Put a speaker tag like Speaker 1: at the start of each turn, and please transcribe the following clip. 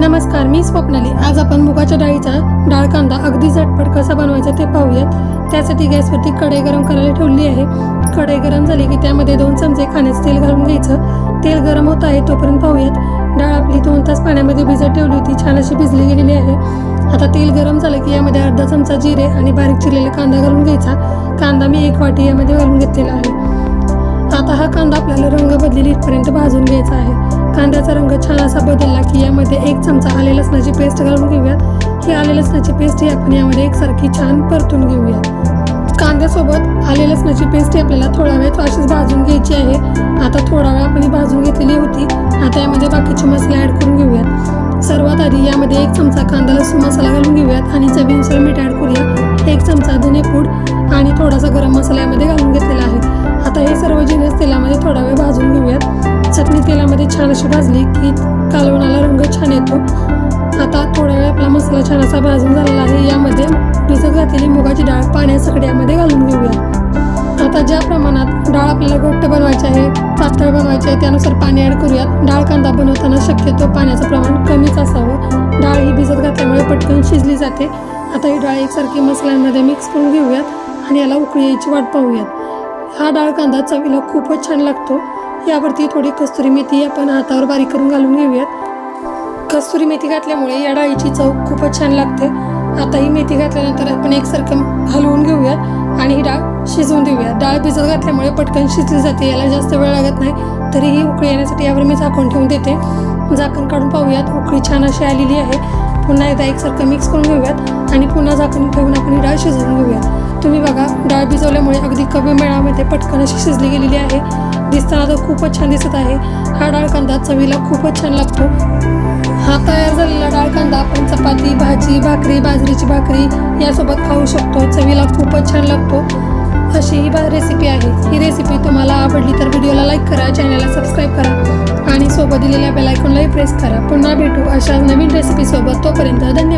Speaker 1: नमस्कार मी स्वप्नाली. आज आपण मुगाच्या डाळीचा डाळ कांदा अगदी झटपट कसा बनवायचा ते पाहूयात. त्यासाठी गॅसवरती कढई गरम करायला ठेवली आहे. कढई गरम झाली की त्यामध्ये दोन चमचे खाण्याचं तेल घालून घ्यायचं. तेल गरम होत आहे तोपर्यंत पाहूयात. डाळ आपली दोन तास पाण्यामध्ये भिजत ठेवली होती. छान अशी भिजली गेलेली आहे. आता तेल गरम झालं की यामध्ये अर्धा चमचा जिरे आणि बारीक चिरलेला कांदा घालून घ्यायचा. कांदा मी एक वाटी यामध्ये घालून घेतलेला आहे. आता हा कांदा आपल्याला रंग बदलेल इथपर्यंत भाजून घ्यायचा आहे. कांद्याचा रंग छान असा बदलला की यामध्ये एक चमचा आले लसणाची पेस्ट घालून घेऊयात. ही आले लसणाची पेस्ट ही आपण यामध्ये एकसारखी छान परतून घेऊयात. कांद्यासोबत आले लसणाची पेस्ट ही आपल्याला थोडा वेळ अशीच भाजून घ्यायची आहे. आता थोडा वेळ आपण ही भाजून घेतलेली होती. आता यामध्ये बाकीचे मसाले ॲड करून घेऊयात. सर्वात आधी यामध्ये एक चमचा कांदा लसूण मसाला घालून घेऊयात आणि चवीनुसार मीठ ॲड करूया. एक चमचा धनेपूड आणि थोडासा गरम मसाला यामध्ये घालून घेतलेला घेऊयात तेलामध्ये छान अशी भाजली की कालवणाला रंग छान येतो. आता थोडा वेळ आपला मसाला छान असा भाजून झालेला आहे. यामध्ये भिजत घातलेली मुगाची डाळ पाण्यासकट यामध्ये घालून घेऊया. आता ज्या प्रमाणात डाळ आपल्याला घट्ट बनवायची आहे पातळ बनवायची आहे त्यानुसार पाणी ॲड करूयात. डाळ कांदा बनवताना शक्यतो पाण्याचं प्रमाण कमीच असावं. डाळ ही भिजत घातल्यामुळे पटकन शिजली जाते. आता ही डाळ एकसारखी मसाल्यांमध्ये मिक्स करून घेऊयात आणि याला उकळी यायची वाट पाहूयात. हा डाळ कांदा चवीला खूपच छान लागतो. यावरती थोडी कस्तुरी मेथी आपण हातावर बारीक करून घालून घेऊयात. कस्तुरी मेथी घातल्यामुळे या डाळीची चव खूपच छान लागते. आता ही मेथी घातल्यानंतर आपण एकसारखं हलवून घेऊयात आणि ही डाळ शिजवून देऊया डाळ भिजत घातल्यामुळे पटकन शिजली जाते याला जास्त वेळ लागत नाही. तरी ही उकळी येण्यासाठी यावर मी झाकून ठेवून देते. झाकण काढून पाहूयात उकळी छान अशी आलेली आहे. पुन्हा एकदा एकसारखं मिक्स करून घेऊयात आणि पुन्हा झाकण ठेवून आपण ही डाळ शिजवून घेऊयात. तुम्ही बघा डाळ भिजवल्यामुळे अगदी कमी वेळामध्ये पटकन अशी शिजली गेलेली आहे. दिसताना तर खूपच छान दिसत आहे. हा डाळ कांदा चवीला खूपच छान लागतो. हा तयार झालेला डाळ कांदा आपण चपाती भाजी भाकरी बाजरीची भाकरी यासोबत खाऊ शकतो. चवीला खूपच छान लागतो. अशी ही बा रेसिपी आहे. ही रेसिपी तुम्हाला आवडली तर व्हिडिओला लाईक करा चॅनलला सबस्क्राईब करा आणि सोबत दिलेल्या बेलायकॉनलाही प्रेस करा. पुन्हा भेटू अशा नवीन रेसिपीसोबत तोपर्यंत धन्यवाद.